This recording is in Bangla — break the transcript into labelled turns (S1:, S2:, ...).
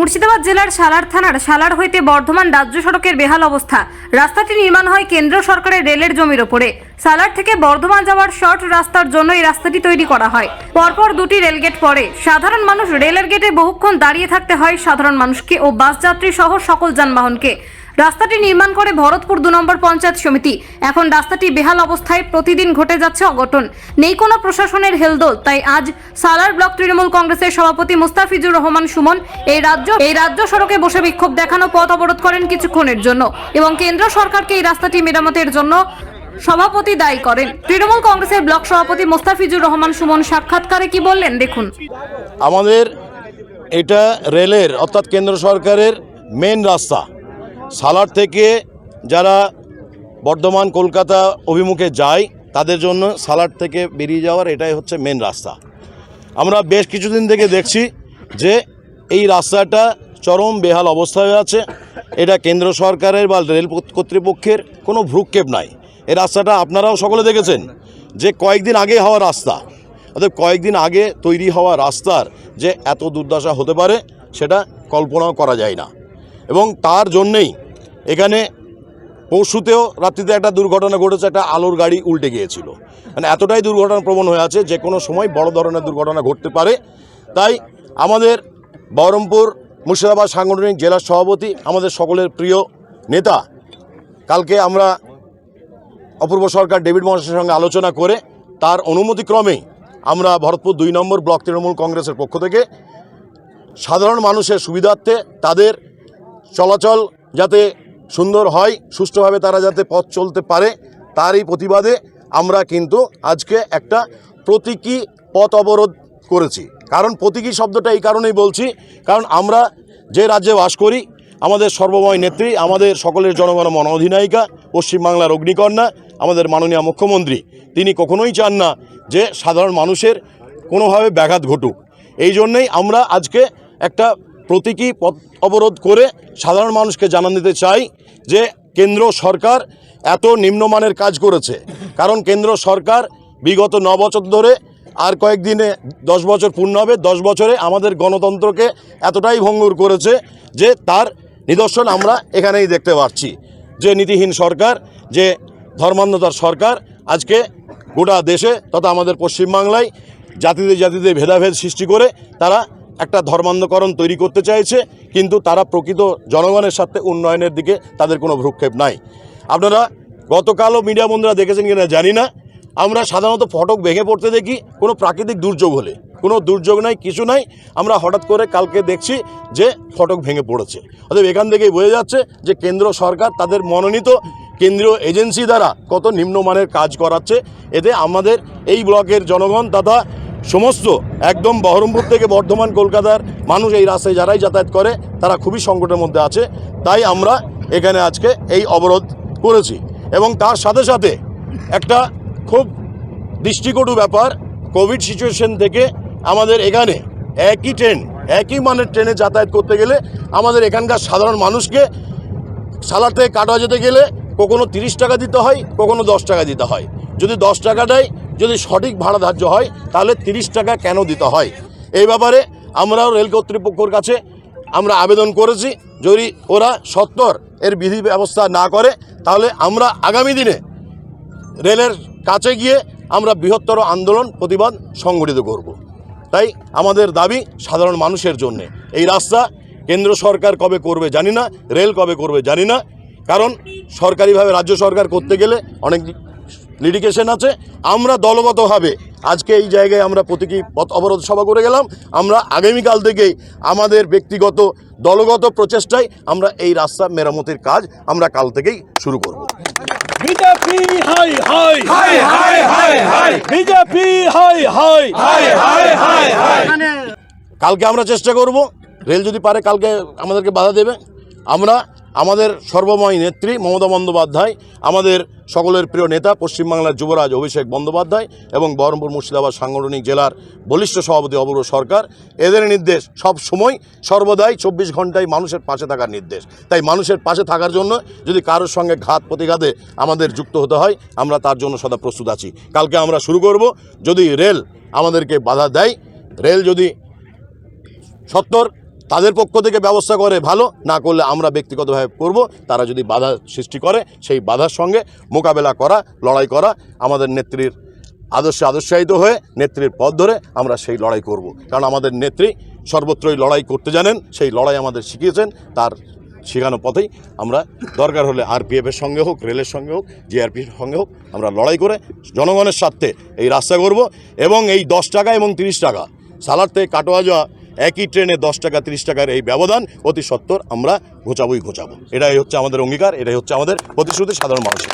S1: মুর্শিদাবাদ জেলার সালার থানার সালার হইতে বর্ধমান রাজ্য সড়কের বেহাল অবস্থা। রাস্তাটি নির্মাণ হয় কেন্দ্র সরকারের রেলের জমির ওপরে। সালার থেকে বর্ধমান যাওয়ার শর্ট রাস্তার জন্য এই রাস্তাটি তৈরি করা হয়। পরপর দুটি রেলগেট পড়ে। সাধারণ মানুষ রেলের গেটে বহুক্ষণ দাঁড়িয়ে থাকতে হয় সাধারণ মানুষকে ও বাস যাত্রী সহ সকল যানবাহনকে। রাস্তাটি নির্মাণ করে ভরতপুর দু নম্বর পঞ্চায়েত সমিতি। এখন রাস্তাটি বেহাল অবস্থায় প্রতিদিন ঘটে যাচ্ছে অঘটন। নেই কোনো প্রশাসনের হেলদোল, তাই আজ সালার ব্লক তৃণমূল কংগ্রেসের সভাপতি মুস্তাফিজুর রহমান সুমন এই রাজ্য এই রাজ্য সড়কে বসে বিক্ষোভ দেখানো পথ অবরোধ করেন কিছুক্ষণের জন্য এবং কেন্দ্র সরকারকে এই রাস্তাটি মেরামতের জন্য সভাপতি দায়ী করেন। তৃণমূল কংগ্রেসের ব্লক সভাপতি মুস্তাফিজুর রহমান সুমন সাক্ষাৎকারে কি বললেন? দেখুন।
S2: আমাদের এটা রেলের, অর্থাৎ কেন্দ্র সরকারের মেন রাস্তা। সালার থেকে যারা বর্ধমান, কলকাতা অভিমুখে যায়, তাদের জন্য সালার থেকে বেরিয়ে যাওয়ার এটাই হচ্ছে মেন রাস্তা। আমরা বেশ কিছুদিন থেকে দেখছি যে এই রাস্তাটা চরম বেহাল অবস্থায় আছে। এটা কেন্দ্র সরকারের বা রেল কর্তৃপক্ষের কোনো ভ্রুক্ষেপ নাই। এই রাস্তাটা আপনারাও সকলে দেখেছেন যে কয়েকদিন আগে হওয়া রাস্তা। অর্থাৎ কয়েকদিন আগে তৈরি হওয়া রাস্তার যে এত দুর্দশা হতে পারে, সেটা কল্পনাও করা যায় না। এবং তার জন্যেই এখানে পরশুতেও রাত্রিতে একটা দুর্ঘটনা ঘটেছে, একটা আলোর গাড়ি উল্টে গিয়েছিল। মানে এতটাই দুর্ঘটনা প্রবণ হয়ে আছে যে কোনো সময় বড় ধরনের দুর্ঘটনা ঘটতে পারে। তাই আমাদের বহরমপুর মুর্শিদাবাদ সাংগঠনিক জেলার সভাপতি, আমাদের সকলের প্রিয় নেতা, কালকে আমরা অপূর্ব সরকার ডেভিড মহাশয়ের সঙ্গে আলোচনা করে তার অনুমতিক্রমেই আমরা ভরতপুর দুই নম্বর ব্লক তৃণমূল কংগ্রেসের পক্ষ থেকে সাধারণ মানুষের সুবিধার্থে তাদের চলাচল যাতে সুন্দর হয়, সুষ্ঠুভাবে তারা যাতে পথ চলতে পারে, তারই প্রতিবাদে আমরা কিন্তু আজকে একটা প্রতীকী পথ অবরোধ করেছি। কারণ প্রতীকী শব্দটা এই কারণেই বলছি, কারণ আমরা যে রাজ্যে বাস করি, আমাদের সর্বময় নেত্রী, আমাদের সকলের জনগণ মন অধিনায়িকা, পশ্চিমবাংলার অগ্নিকন্যা, আমাদের মাননীয় মুখ্যমন্ত্রী, তিনি কখনোই চান না যে সাধারণ মানুষের কোনোভাবে ব্যাঘাত ঘটুক। এই জন্যেই আমরা আজকে একটা প্রতীকী পথ অবরোধ করে সাধারণ মানুষকে জানান দিতে চাই যে কেন্দ্র সরকার এত নিম্নমানের কাজ করেছে। কারণ কেন্দ্র সরকার বিগত ন বছর ধরে আর কয়েকদিনে দশ বছর পূর্ণ হবে, দশ বছরে আমাদের গণতন্ত্রকে এতটাই ভঙ্গুর করেছে যে তার নিদর্শন আমরা এখানেই দেখতে পাচ্ছি। যে নীতিহীন সরকার, যে ধর্মান্ধতার সরকার আজকে গোটা দেশে তথা আমাদের পশ্চিমবাংলায় জাতিতে জাতিতে ভেদাভেদ সৃষ্টি করে তারা একটা ধর্মান্ধকরণ তৈরি করতে চাইছে, কিন্তু তারা প্রকৃত জনগণের সাথে উন্নয়নের দিকে তাদের কোনো ভ্রুক্ষেপ নাই। আপনারা গতকালও মিডিয়া বন্ধুরা দেখেছেন কিনা জানি না। আমরা সাধারণত ফটক ভেঙে পড়তে দেখি, কোনো প্রাকৃতিক দুর্যোগ হলে। কোনো দুর্যোগ নাই, কিছু নাই। আমরা হঠাৎ করে কালকে দেখছি যে ফটক ভেঙে পড়েছে। অতএব এখান থেকেই বোঝা যাচ্ছে যে কেন্দ্র সরকার তাদের মনোনীত কেন্দ্রীয় এজেন্সি দ্বারা কত নিম্নমানের কাজ করাচ্ছে। এতে আমাদের এই ব্লকের জনগণ তথা সমস্ত একদম বহরমপুর থেকে বর্ধমান, কলকাতার মানুষ এই রাস্তায় যারাই যাতায়াত করে, তারা খুবই সংকটের মধ্যে আছে। তাই আমরা এখানে আজকে এই অবরোধ করেছি। এবং তার সাথে সাথে একটা খুব দৃষ্টিকটু ব্যাপার, কোভিড সিচুয়েশন থেকে আমাদের এখানে একই ট্রেন, একই মানের ট্রেনে যাতায়াত করতে গেলে আমাদের এখানকার সাধারণ মানুষকে সালার থেকে কাটোয়া যেতে গেলে কখনো তিরিশ টাকা দিতে হয়, কখনো দশ টাকা দিতে হয়। যদি দশ টাকাটাই যদি সঠিক ভাড়া ধার্য হয়, তাহলে তিরিশ টাকা কেন দিতে হয় এই ব্যাপারে আমরাও রেল কর্তৃপক্ষর কাছে আমরা আবেদন করেছি, যদি ওরা সত্তর এর বিধি ব্যবস্থা না করে, তাহলে আমরা আগামী দিনে রেলের কাছে গিয়ে আমরা বৃহত্তর আন্দোলন প্রতিবাদ সংগঠিত করব। তাই আমাদের দাবি সাধারণ মানুষের জন্যে এই রাস্তা কেন্দ্র সরকার কবে করবে জানি না, রেল কবে করবে জানি না, কারণ সরকারিভাবে রাজ্য সরকার করতে গেলে অনেক লিডিকেশন আছে আমরা দলগতভাবে আজকে এই জায়গায় আমরা প্রতীকী পথ অবরোধ সভা করে গেলাম। আমরা আগামীকাল থেকেই আমাদের ব্যক্তিগত দলগত প্রচেষ্টায় আমরা এই রাস্তা মেরামতির কাজ আমরা কাল থেকেই শুরু করব।
S3: বিজেপি হাই হাই
S4: হাই হাই হাই হাই।
S3: বিজেপি হাই হাই।
S4: হাই হাই হাই হাই।
S2: কালকে আমরা চেষ্টা করব। রেল যদি পারে কালকে আমাদেরকে বাধা দেবে। আমরা আমাদের সর্বময় নেত্রী মমতা বন্দ্যোপাধ্যায়, আমাদের সকলের প্রিয় নেতা, পশ্চিমবাংলার যুবরাজ অভিষেক বন্দ্যোপাধ্যায় এবং বহরমপুর মুর্শিদাবাদ সাংগঠনিক জেলার বলিষ্ঠ সভাপতি অপূর্ব সরকার, এদের নির্দেশ সব সময় সর্বদাই চব্বিশ ঘন্টায় মানুষের পাশে থাকার নির্দেশ। তাই মানুষের পাশে থাকার জন্য যদি কারোর সঙ্গে ঘাত প্রতিঘাতে আমাদের যুক্ত হতে হয়, আমরা তার জন্য সদা প্রস্তুত আছি। কালকে আমরা শুরু করব, যদি রেল আমাদেরকে বাধা দেয়, রেল যদি সত্তর তাদের পক্ষ থেকে ব্যবস্থা করে, ভালো। না করলে আমরা ব্যক্তিগতভাবে করব। তারা যদি বাধা সৃষ্টি করে, সেই বাধার সঙ্গে মোকাবেলা করা, লড়াই করা আমাদের নেত্রীর আদর্শে আদর্শায়িত হয়ে, নেত্রীর পথ ধরে আমরা সেই লড়াই করব। কারণ আমাদের নেত্রী সর্বত্রই লড়াই করতে জানেন, সেই লড়াই আমাদের শিখিয়েছেন। তার শেখানো পথেই আমরা দরকার হলে আরপিএফের সঙ্গে হোক, রেলের সঙ্গে হোক জিআরপির সঙ্গে হোক, আমরা লড়াই করে জনগণের স্বার্থে এই রাস্তা করব এবং এই দশ টাকা এবং তিরিশ টাকা, সালার থেকে কাটোয়া যাওয়া একই ট্রেনে দশ টাকা, তিরিশ টাকার এই ব্যবধান, অতি সত্তর আমরা ঘোচাবই ঘোচাবো। এটাই হচ্ছে আমাদের অঙ্গীকার, এটাই হচ্ছে আমাদের প্রতিশ্রুতি সাধারণ মানুষের।